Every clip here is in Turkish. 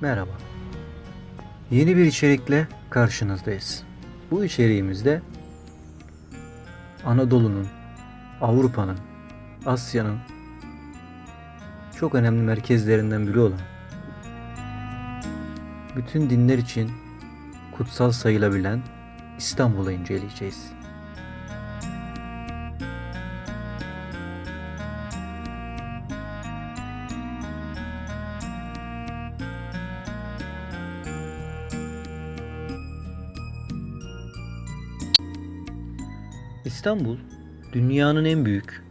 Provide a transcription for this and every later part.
Merhaba. Yeni bir içerikle karşınızdayız. Bu içeriğimizde Anadolu'nun, Avrupa'nın, Asya'nın çok önemli merkezlerinden biri olan bütün dinler için kutsal sayılabilen İstanbul'u inceleyeceğiz. İstanbul, dünyanın en büyük,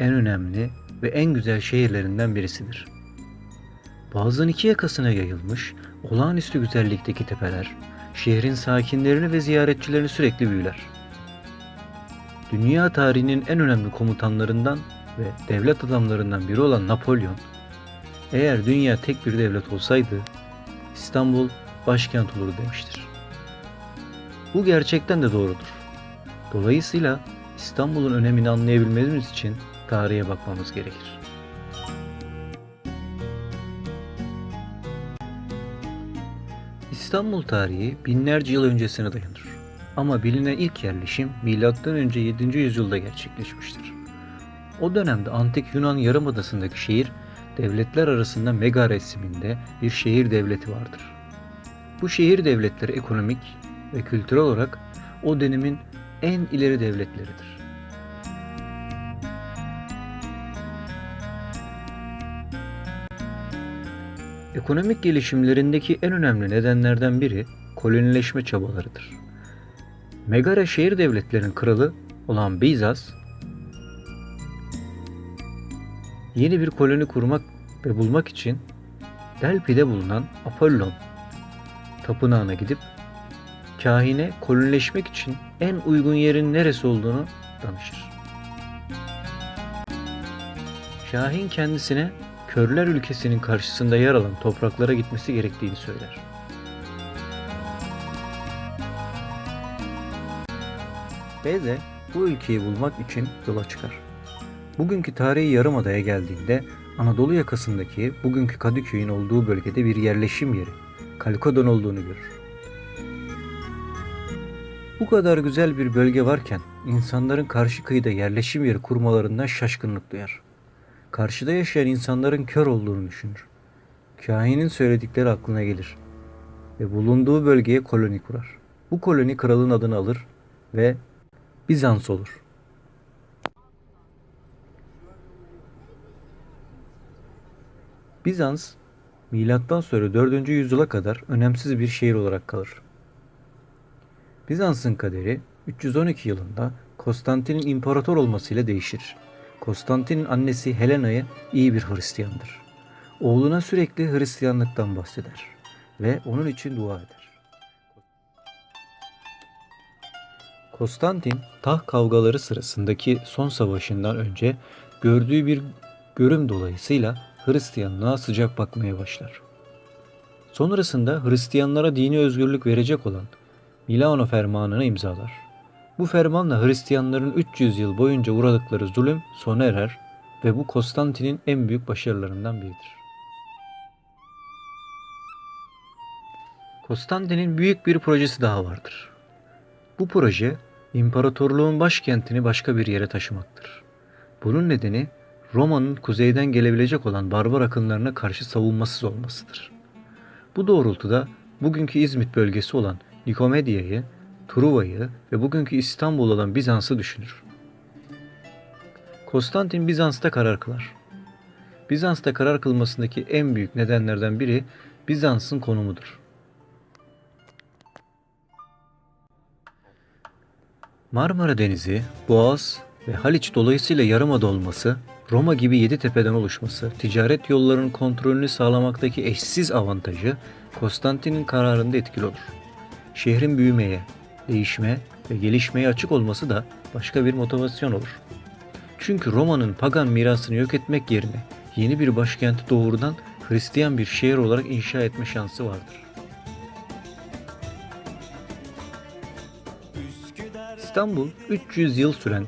en önemli ve en güzel şehirlerinden birisidir. Boğazın iki yakasına yayılmış, olağanüstü güzellikteki tepeler, şehrin sakinlerini ve ziyaretçilerini sürekli büyüler. Dünya tarihinin en önemli komutanlarından ve devlet adamlarından biri olan Napolyon, eğer dünya tek bir devlet olsaydı, İstanbul başkent olurdu demiştir. Bu gerçekten de doğrudur. Dolayısıyla İstanbul'un önemini anlayabilmemiz için tarihe bakmamız gerekir. İstanbul tarihi binlerce yıl öncesine dayanır. Ama bilinen ilk yerleşim M.Ö. 7. yüzyılda gerçekleşmiştir. O dönemde antik Yunan yarımadasındaki şehir devletler arasında Megara isminde bir şehir devleti vardır. Bu şehir devletleri ekonomik ve kültürel olarak o dönemin en ileri devletleridir. Ekonomik gelişimlerindeki en önemli nedenlerden biri kolonileşme çabalarıdır. Megara şehir devletlerinin kralı olan Bizas, yeni bir koloni kurmak ve bulmak için Delphi'de bulunan Apollon tapınağına gidip kahine kolonileşmek için en uygun yerin neresi olduğunu danışır. Şahin kendisine Körler ülkesinin karşısında yer alan topraklara gitmesi gerektiğini söyler. Beze bu ülkeyi bulmak için yola çıkar. Bugünkü tarihi yarımadaya geldiğinde Anadolu yakasındaki bugünkü Kadıköy'ün olduğu bölgede bir yerleşim yeri, Kalkodon olduğunu görür. Bu kadar güzel bir bölge varken insanların karşı kıyıda yerleşim yeri kurmalarından şaşkınlık duyar. Karşıda yaşayan insanların kör olduğunu düşünür. Kahinin söyledikleri aklına gelir ve bulunduğu bölgeye koloni kurar. Bu koloni kralın adını alır ve Bizans olur. Bizans, milattan sonra 4. yüzyıla kadar önemsiz bir şehir olarak kalır. Bizans'ın kaderi 312 yılında Konstantin'in imparator olmasıyla değişir. Konstantin'in annesi Helena'ya iyi bir Hristiyandır. Oğluna sürekli Hristiyanlıktan bahseder ve onun için dua eder. Konstantin taht kavgaları sırasındaki son savaşından önce gördüğü bir görüm dolayısıyla Hristiyanlığa sıcak bakmaya başlar. Sonrasında Hristiyanlara dini özgürlük verecek olan Milano Fermanı'nı imzalar. Bu fermanla Hristiyanların 300 yıl boyunca uğradıkları zulüm sona erer ve bu Konstantin'in en büyük başarılarından biridir. Konstantin'in büyük bir projesi daha vardır. Bu proje imparatorluğun başkentini başka bir yere taşımaktır. Bunun nedeni Roma'nın kuzeyden gelebilecek olan barbar akınlarına karşı savunmasız olmasıdır. Bu doğrultuda bugünkü İzmit bölgesi olan Nikomedia'yı, Truva'yı ve bugünkü İstanbul olan Bizans'ı düşünür. Konstantin Bizans'ta karar kılar. Bizans'ta karar kılmasındaki en büyük nedenlerden biri Bizans'ın konumudur. Marmara Denizi, Boğaz ve Haliç dolayısıyla yarımada olması, Roma gibi yedi tepeden oluşması, ticaret yollarının kontrolünü sağlamaktaki eşsiz avantajı Konstantin'in kararında etkili olur. Şehrin büyümeye, değişme ve gelişmeye açık olması da başka bir motivasyon olur. Çünkü Roma'nın pagan mirasını yok etmek yerine yeni bir başkenti doğrudan Hristiyan bir şehir olarak inşa etme şansı vardır. İstanbul 300 yıl süren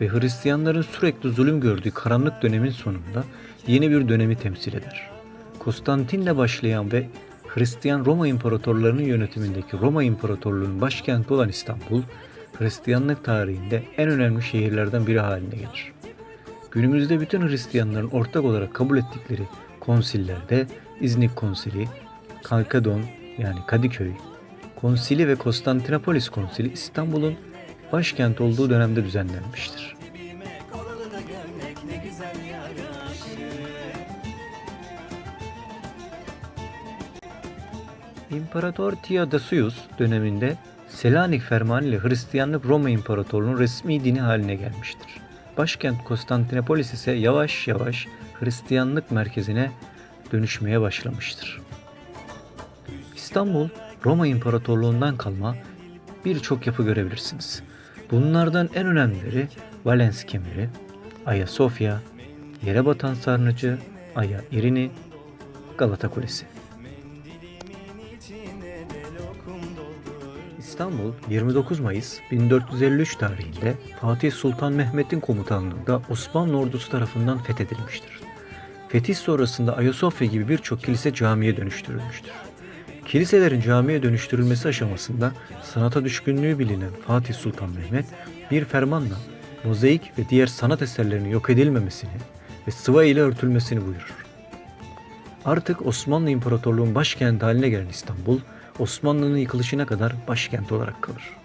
ve Hristiyanların sürekli zulüm gördüğü karanlık dönemin sonunda yeni bir dönemi temsil eder. Konstantin'le başlayan ve Hristiyan Roma İmparatorlarının yönetimindeki Roma İmparatorluğu'nun başkenti olan İstanbul, Hristiyanlık tarihinde en önemli şehirlerden biri haline gelir. Günümüzde bütün Hristiyanların ortak olarak kabul ettikleri konsillerde İznik Konsili, Kalkedon yani Kadıköy, Konsili ve Konstantinopolis Konsili İstanbul'un başkent olduğu dönemde düzenlenmiştir. İmparator Theodosius döneminde Selanik Fermanı ile Hristiyanlık Roma İmparatorluğu'nun resmi dini haline gelmiştir. Başkent Konstantinopolis ise yavaş yavaş Hristiyanlık merkezine dönüşmeye başlamıştır. İstanbul, Roma İmparatorluğundan kalma birçok yapı görebilirsiniz. Bunlardan en önemlileri Valens kemeri, Ayasofya, yere batan sarnıcı, Aya İrini, Galata Kulesi. İstanbul 29 Mayıs 1453 tarihinde Fatih Sultan Mehmet'in komutanlığında Osmanlı ordusu tarafından fethedilmiştir. Fetih sonrasında Ayasofya gibi birçok kilise camiye dönüştürülmüştür. Kiliselerin camiye dönüştürülmesi aşamasında sanata düşkünlüğü bilinen Fatih Sultan Mehmet bir fermanla mozaik ve diğer sanat eserlerinin yok edilmemesini ve sıva ile örtülmesini buyurur. Artık Osmanlı İmparatorluğu'nun başkenti haline gelen İstanbul, Osmanlı'nın yıkılışına kadar başkent olarak kalır.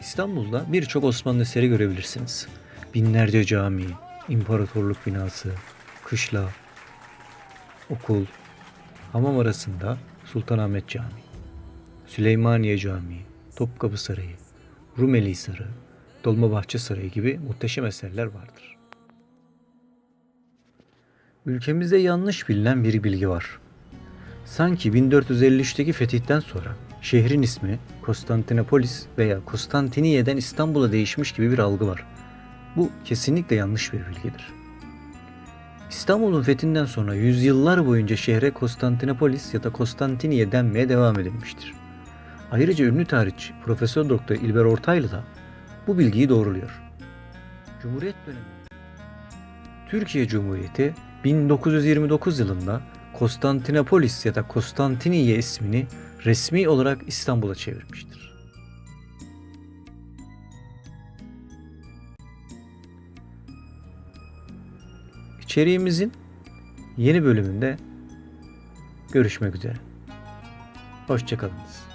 İstanbul'da birçok Osmanlı eseri görebilirsiniz. Binlerce cami, imparatorluk binası, kışla, okul, hamam arasında Sultanahmet Camii, Süleymaniye Camii, Topkapı Sarayı, Rumeli Hisarı, Dolmabahçe Sarayı gibi muhteşem eserler vardır. Ülkemizde yanlış bilinen bir bilgi var. Sanki 1453'teki fetihten sonra şehrin ismi Konstantinopolis veya Konstantiniye'den İstanbul'a değişmiş gibi bir algı var. Bu kesinlikle yanlış bir bilgidir. İstanbul'un fethinden sonra yüzyıllar boyunca şehre Konstantinopolis ya da Konstantiniye denmeye devam edilmiştir. Ayrıca ünlü tarihçi Profesör Doktor İlber Ortaylı da bu bilgiyi doğruluyor. Cumhuriyet dönemi Türkiye Cumhuriyeti 1929 yılında Konstantinopolis ya da Konstantiniye ismini resmi olarak İstanbul'a çevirmiştir. İçeriğimizin yeni bölümünde görüşmek üzere. Hoşçakalınız.